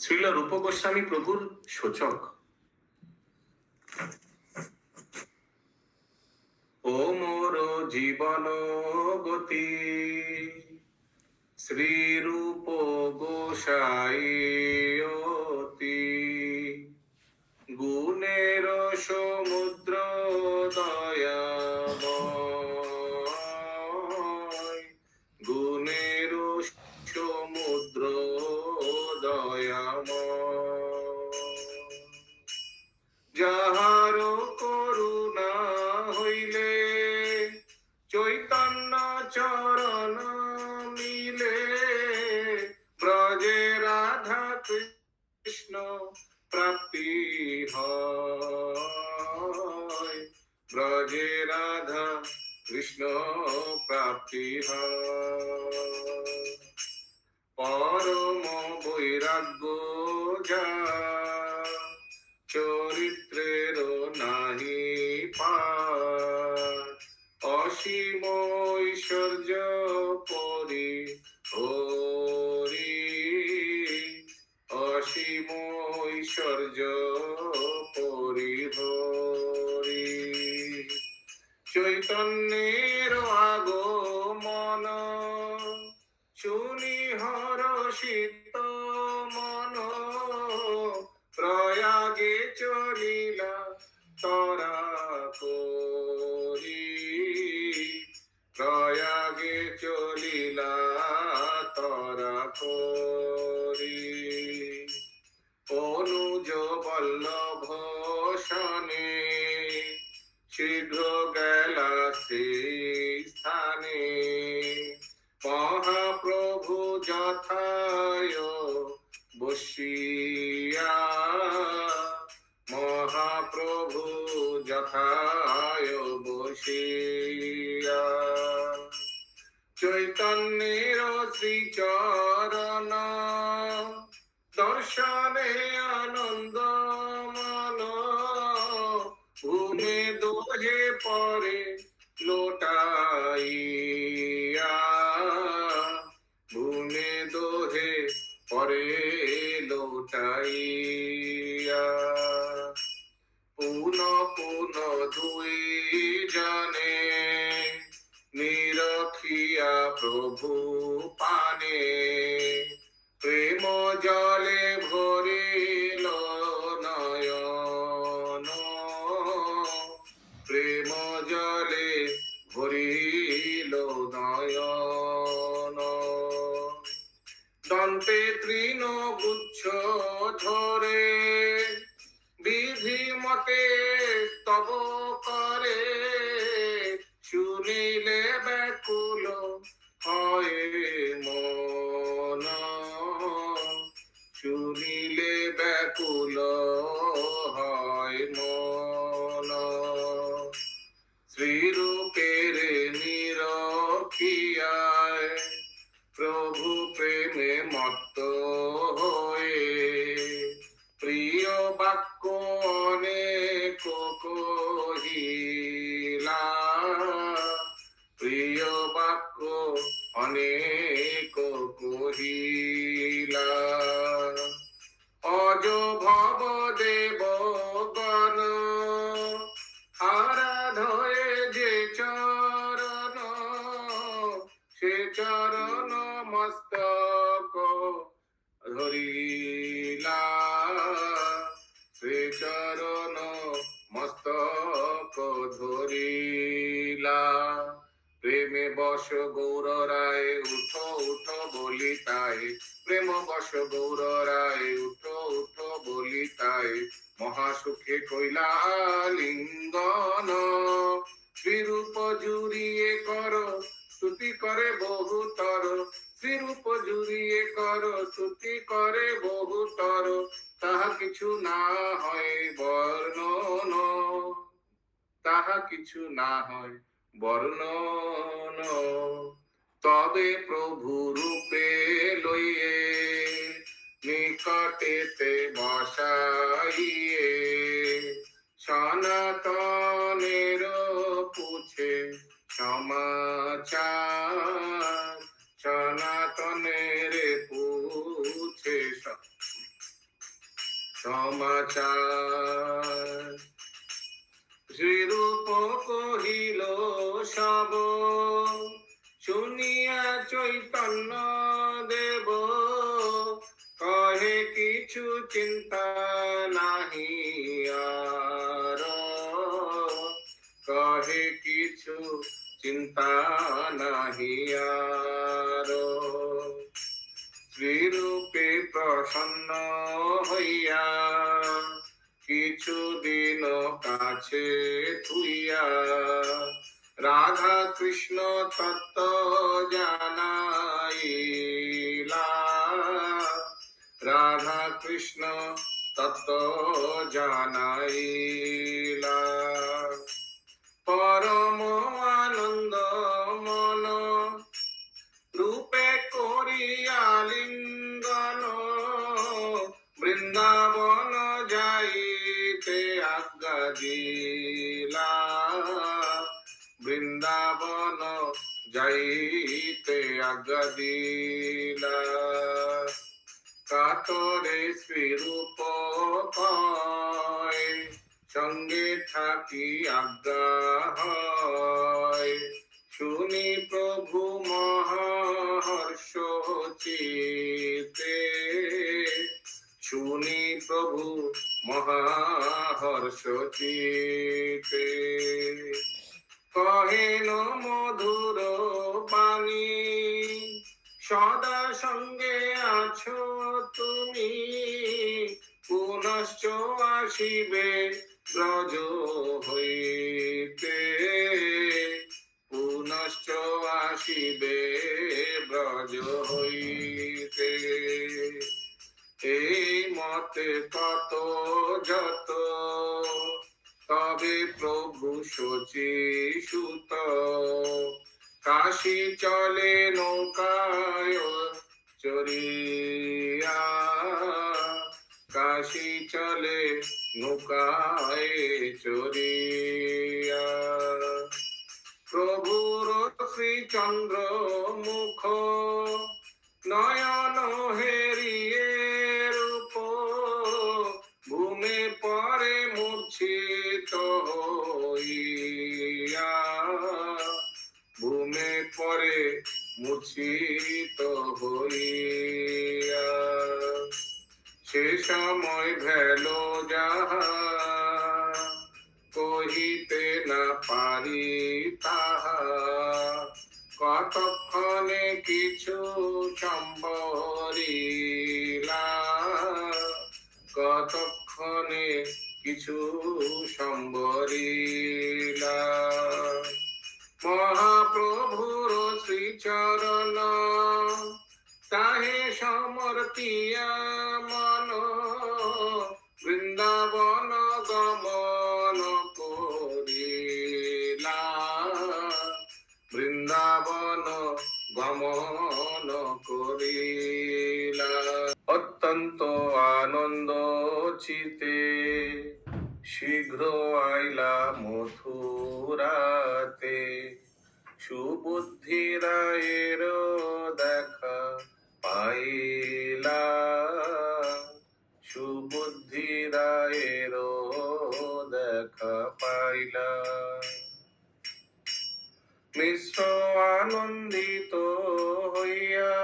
শ্রীল রূপ গোস্বামী প্রভুর সূচক ও মোর জীবন গতি শ্রী রূপ গোসাই গুণের সমুদ্র দয়া amor. Georgia. বাক্য অনেক কহিলা প্রিয় বাক্য অনেক চরণ মস্তক ধরিলা। প্রেমে বস গৌর রায়, উঠ উঠ বলি তাই প্রেম বস গৌর রায়, উঠ উঠ বলি তাই মহাসুখে কইলা তাহা কিছু না হয়, বর্ণন তবে প্রভু রূপে লইয়ে নিকটেতে বসাইয়ে সনাতনের পুছে সমাচার, সনাতনের পুছে সমাচার। হইয়া কিছুদিন কাছে থুইয়া রাধা কৃষ্ণ তত্ত্ব জানাইলা। রাধা কৃষ্ণ তত্ত্ব জানাইলা। দিলা বৃন্দাবন যাইতে আজ্ঞা দিলা কাতরে শ্রীরূপ সঙ্গে থাকি আজ্ঞা হয়। শুনি প্রভু মহাহর্ষ চিতে। শুনি প্রভু মহাহর্ষ চিতে কহেন মধুর পানি সদা সঙ্গে আছো তুমি। পুনশ্চ আসিবে ব্রজ হইতে। পুনশ্চ আসিবে ব্রজ হইতে। এই মতে কত যত। তবে প্রভু শচী সুত। কাশি চলে নৌকায় চরিয়া কাশি চলে নৌকায় চরিয়া প্রভুর শ্রীচন্দ্র মুখ নয়ন ভূমে পরে মূর্ছিত হইয়া। সে সময় ভেল যাহা কহিতে না পারি তাহা, কতক্ষণে কিছু সম্বরিলা কতক্ষণে কিছু মথুরাতে সুবুদ্ধি রায়ের দেখা পাইলা। সুবুদ্ধি রায়ের দেখা পাইলা। মিশ্র আনন্দিত হইয়া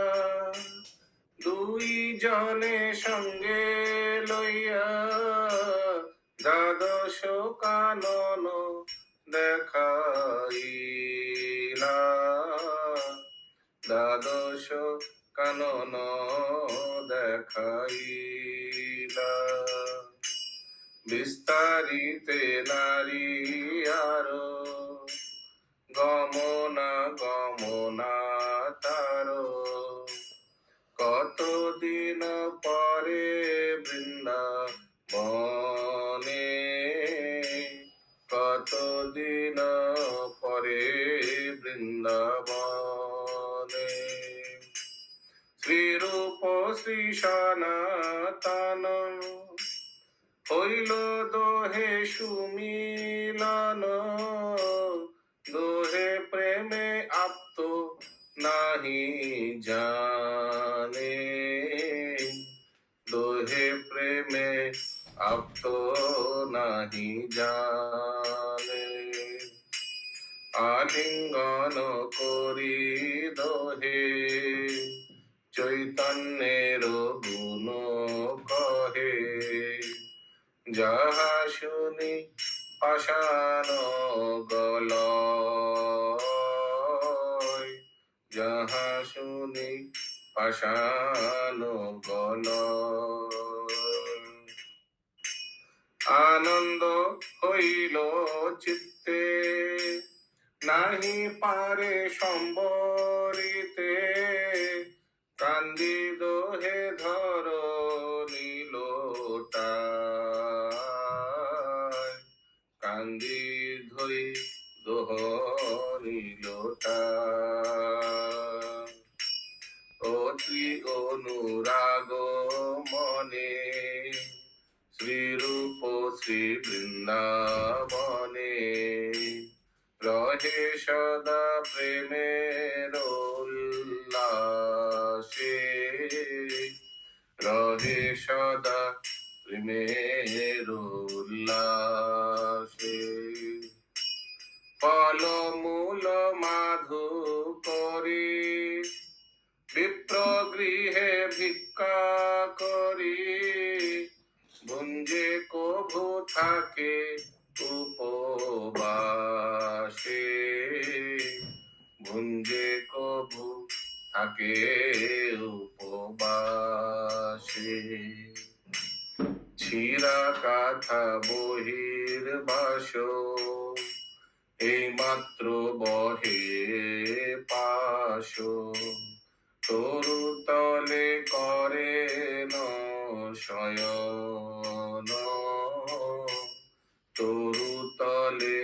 দুই জনে সঙ্গে লইয়া কানন দেখাইলা। দ্বাদশ কানন দেখাইলা। বিস্তারিতে নারী আর গমনা গমনা কতদিন পরে বৃন্দাবনে। শ্রীরূপ শ্রী সনাতন হইল দোহে সুমিলন। দোহে প্রেমে আপ্ত নাহি জানে। দোহে প্রেমে আপ্ত নাহি জানে। আলিঙ্গন করি দোহে চৈতন্যের গুণ কহে, যাহা শুনি পাষাণ গল। যাহা শুনি পাষাণ গল। আনন্দ হইল চিত্তে নাহি পারে সম্বরিতে। কান্দি দোহে ধর নীলোটা। কান্দি ধরি দোহ নীলোটা অতি অনুরাগ মনে শ্রীরূপ শ্রী বৃন্দাবনে সদা প্রেমের উল্লাসে। রহে সদা প্রেমের থাকে উপবাসে। ছিরা কাথা বহির বাস এই মাত্র বহে পাশ তরু তলে করে শয়ন তরু তলে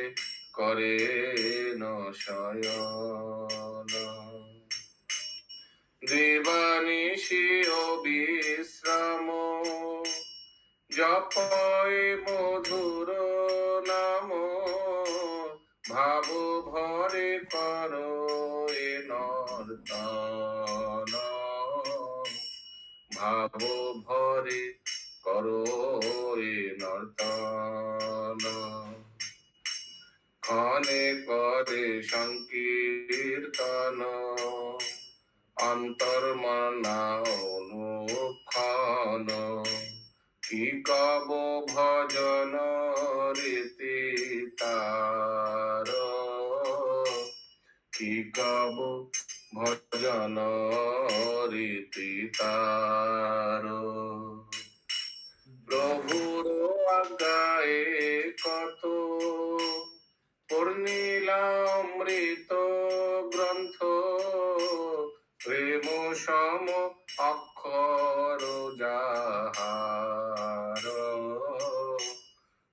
করে ন শয়ন দেবানিশি বিশ্রাম। জপয় মধুর নাম। ভাব ভরে কর ভাব ভরে করো নর্তন। ক্ষণে করে সংকীর্তন। অন্তর্মনা কি কব ভজন রীতি তার? কি কব ভজন রীতি তার? প্রভুর আজ্ঞায়ে কত? পূর্ণিলামৃত অক্ষর যাহার।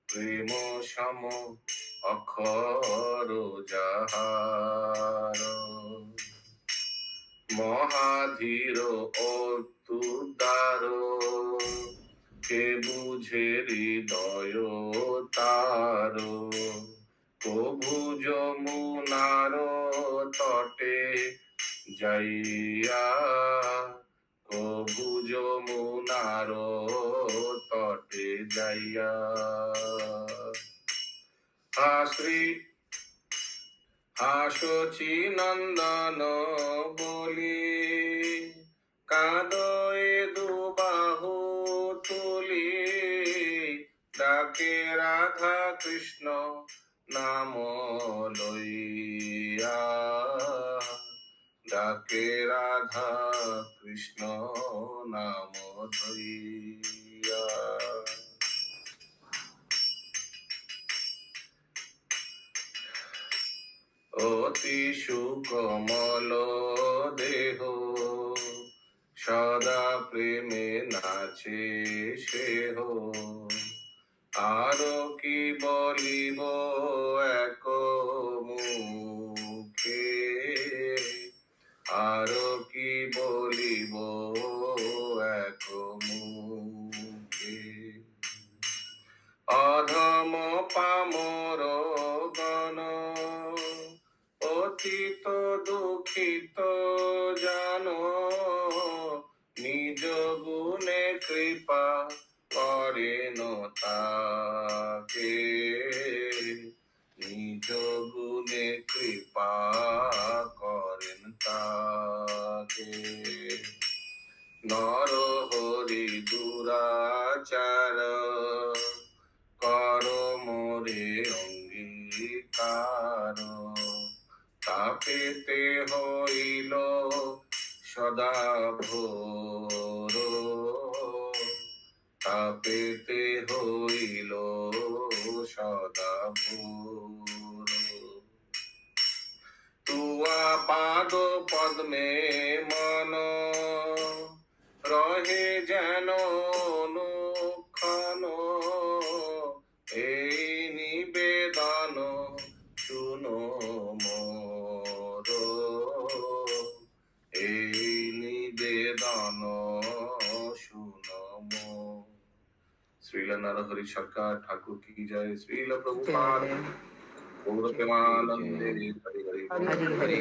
প্রেম সম অক্ষর যাহার। মহাধীর অতুদার কে বুঝে হৃদয় তার? প্রভু যমুনার তটে যাইয়া প্রভু যমুনার তটে যাইয়া হাশ্রী হাসছি নন্দন বলি কাদয়ে দুবাহু তুলি, ডাকে রাধা কৃষ্ণ নাম লইয়া। ডাকে রাধা কৃষ্ণ নাম অতি সুকমল দেহ, সদা প্রেমে নাচে সেহ। আরও কি বলিব এক মুখে তাকে নর হরি পাদ পদ্মে মন। রহে যেন অনুক্ষণ। এই নিবেদন শুনো মোর। এই নিবেদন শুনো মোর। শ্রীল নরহরি সরকার ঠাকুর কি জয়। শ্রীল প্রভুপাদ জয়। গৌর প্রেমানন্দে হরি হরি। হরি হরি।